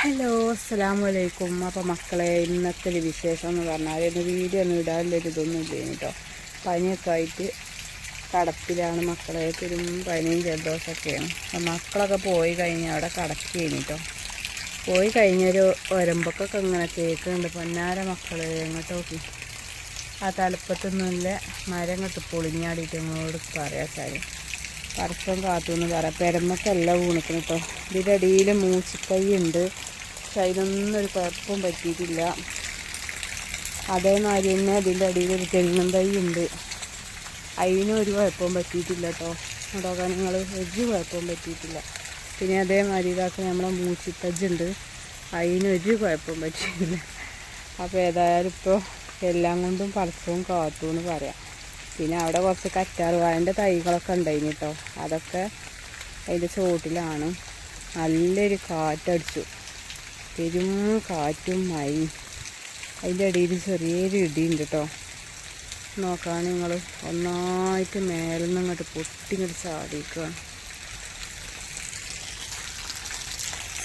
Hello അസ്സാം വലൈക്കും അപ്പോൾ മക്കളെ ഇന്നത്തെ ഒരു വിശേഷം എന്ന് പറഞ്ഞാൽ ഇന്ന് വീഡിയോ ഒന്നും ഇടാനുള്ളൊരു ഇതൊന്നും ചെയ്യും കേട്ടോ പനിയൊക്കെ ആയിട്ട് കടപ്പിലാണ് മക്കളെ. പെരും പനിയും ജലദോഷമൊക്കെയാണ്. അപ്പം മക്കളൊക്കെ പോയി കഴിഞ്ഞാൽ അവിടെ കടക്കുകയാണ് കേട്ടോ പോയി കഴിഞ്ഞൊരു ഒരമ്പൊക്കൊക്കെ ഇങ്ങനെ കേൾക്കുന്നുണ്ട് പൊന്നാര മക്കൾ അങ്ങോട്ട് നോക്കി. ആ തലപ്പത്തൊന്നുമില്ല മരം ഇങ്ങോട്ട് പൊളിഞ്ഞാടിയിട്ട് നിങ്ങളോട് പറയാം കാര്യം പരസ്യം കാത്തു എന്ന് പറയാം പെരമ്മക്കല്ല വീണിക്കണം കേട്ടോ ഇതിന്റെ അടിയിൽ മൂച്ചിക്കൈ ഉണ്ട് പക്ഷെ അതിനൊന്നും ഒരു കുഴപ്പവും പറ്റിയിട്ടില്ല. അതേമാതിരി തന്നെ അതിന്റെ അടിയിൽ ഒരു തെങ്ങും തൈ ഉണ്ട് അതിനും ഒരു കുഴപ്പവും പറ്റിയിട്ടില്ല കേട്ടോ. അതൊക്കെ നിങ്ങൾ ഒരു കുഴപ്പവും പറ്റിയിട്ടില്ല. പിന്നെ അതേമാതിരി ഇതാക്കി നമ്മളെ മൂച്ചിത്തജ്ജുണ്ട്. അതിനൊരു കുഴപ്പവും പറ്റിയിട്ടില്ല. അപ്പോൾ ഏതായാലും ഇപ്പോൾ എല്ലാം കൊണ്ടും പടച്ചവും കാത്തു എന്ന് പറയാം. പിന്നെ അവിടെ കുറച്ച് കറ്റാർ വാഴന്റെ തൈകളൊക്കെ ഉണ്ടായിന് കേട്ടോ. അതൊക്കെ അതിന്റെ ചോട്ടിലാണ്. നല്ലൊരു കാറ്റടിച്ചു. പെരും കാറ്റും മഴയും. അതിന്റെ ഇടയിൽ ചെറിയൊരു ഇടിയുണ്ട് കേട്ടോ നോക്കാൻ നിങ്ങൾ ഒന്നായിട്ട് മേലെ നിന്ന് ഇങ്ങോട്ട് പൊട്ടി ഇങ്ങോട്ട് ചാടിക്കുകയാണ്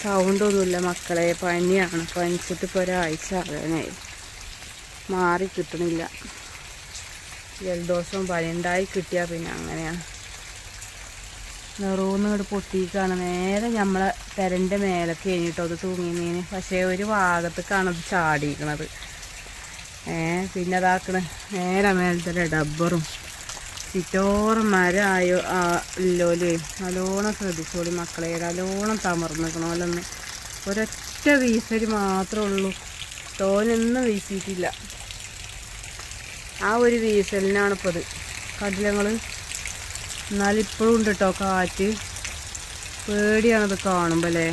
സൗണ്ടൊന്നുമില്ല മക്കളെ. പനിയാണ്. പനിച്ചിട്ട് ഇപ്പോൾ ഒരാഴ്ച അറിയാനായി മാറി കിട്ടണില്ല. ജലദോഷവും പനി ഉണ്ടായി കിട്ടിയാൽ പിന്നെ അങ്ങനെയാണ്. നെറൂന്ന് ഇവിടെ പൊട്ടിക്കാണ് നേരെ നമ്മളെ പെരന്റെ മേലൊക്കെ കഴിഞ്ഞിട്ടോ അത് തൂങ്ങിന്നീന് പക്ഷേ ഒരു ഭാഗത്തേക്കാണ് അത് ചാടിയിരിക്കണത്. ഏ പിന്നെ അതാക്കണ. നേരെ മേലത്തെ ഡബ്ബറും. ചുറ്റോറും മരമായോ ഇല്ലോലേ നല്ലോണം ശ്രദ്ധിച്ചോളി മക്കളെ. നല്ലോണം തമർന്നിക്കണോലൊന്ന് ഒരൊറ്റ വീസരി മാത്രമേ ഉള്ളൂ. തോനൊന്നും വീശിയിട്ടില്ല. ആ ഒരു വീസലിനാണ് ഇപ്പോൾ അത് കണ്ടില്ലങ്ങൾ എന്നാലും ഇപ്പോഴും ഉണ്ട് കേട്ടോ കാറ്റ്. പേടിയാണത് കാണുമ്പോൾ അല്ലേ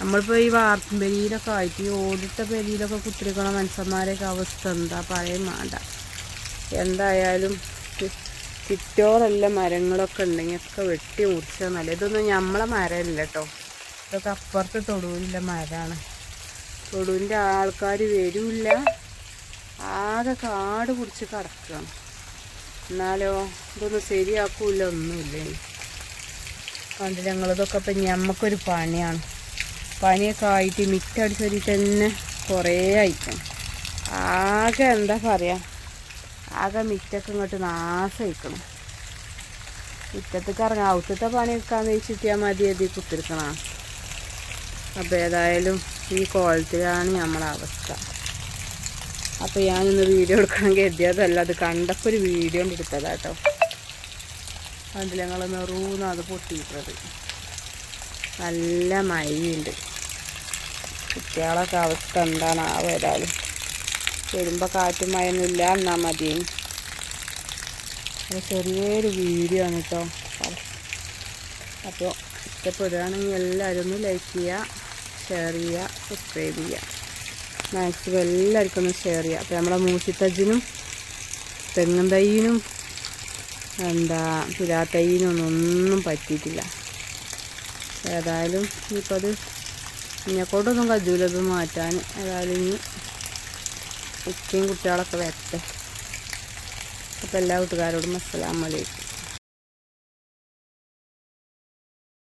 നമ്മളിപ്പോൾ ഈ വാർത്തും പെരിയിലൊക്കെ ആയിട്ട് ഈ ഓടിട്ട പെരിയിലൊക്കെ കുത്തിരിക്കണ മനുഷ്യന്മാരെയൊക്കെ അവസ്ഥ എന്താ പഴയ മാണ്ട എന്തായാലും ചുറ്റോറല്ല മരങ്ങളൊക്കെ ഉണ്ടെങ്കിൽ ഒക്കെ വെട്ടി മുറിച്ചാൽ നല്ല ഇതൊന്നും നമ്മളെ മരമല്ല കേട്ടോ ഇതൊക്കെ അപ്പുറത്ത് തൊടുവില്ല മരമാണ്. തൊടുവിന്റെ ആൾക്കാർ വരില്ല. ആകെ കാട് പിടിച്ച് കിടക്കുകയാണ് എന്നാലോ ഇതൊന്നും ശരിയാക്കൂല ഒന്നുമില്ല കണ്ട് ഞങ്ങളിതൊക്കെ ഇപ്പം ഞമ്മക്കൊരു പണിയാണ്. പണിയൊക്കെ ആയിട്ട് മിറ്റടിച്ചൊരി തന്നെ കുറേ അയക്കണം ആകെ എന്താ പറയുക ആകെ മിറ്റൊക്കെ ഇങ്ങോട്ട് നാശയിക്കണം. മുറ്റത്തേക്ക് ഇറങ്ങാം. ഔത്തത്തെ പണിയൊക്കെ വെച്ചിട്ടിയാൽ മതി അതി കുത്തിരിക്കണം. അപ്പോൾ ഏതായാലും ഈ കോലത്തിലാണ് നമ്മളെ അവസ്ഥ. അപ്പോൾ ഞാനൊന്ന് വീഡിയോ എടുക്കാൻ കരുതിയതല്ല അത് കണ്ടപ്പോൾ ഒരു വീഡിയോ എടുത്തതാട്ടോ. അതിൽ ഞങ്ങൾ നെറൂന്ന് പൊട്ടിയിട്ടത്. നല്ല മഴയുണ്ട്. കുട്ടികളൊക്കെ അവസ്ഥ എന്താണ് ആ വരാലും വരുമ്പോൾ കാറ്റും മഴയൊന്നും ഇല്ല എന്നാൽ മതി. ചെറിയൊരു വീഡിയോ ആണ് കേട്ടോ അപ്പോൾ ഇഷ്ടപ്പെടുകയാണെങ്കിൽ എല്ലാവരും ഒന്ന് ലൈക്ക് ചെയ്യുക ഷെയർ ചെയ്യുക സബ്സ്ക്രൈബ് ചെയ്യുക. മാക്സിമം എല്ലാവർക്കും ഒന്ന് ഷെയർ ചെയ്യുക അപ്പോൾ നമ്മളെ മൂച്ചിത്തജ്ജിനും തെങ്ങും തൈയിനും എന്താ പിരാത്തൈയിനും ഒന്നും പറ്റിയിട്ടില്ല. ഏതായാലും ഇനിയിപ്പോൾ അത് ഇന്നെക്കൊണ്ടൊന്നും കജൂലത് മാറ്റാൻ. ഏതായാലും ഇനി ഉച്ചയും കുട്ടികളൊക്കെ വരട്ടെ. അപ്പോൾ എല്ലാ കൂട്ടുകാരോടും അസ്സലാമലൈക്കും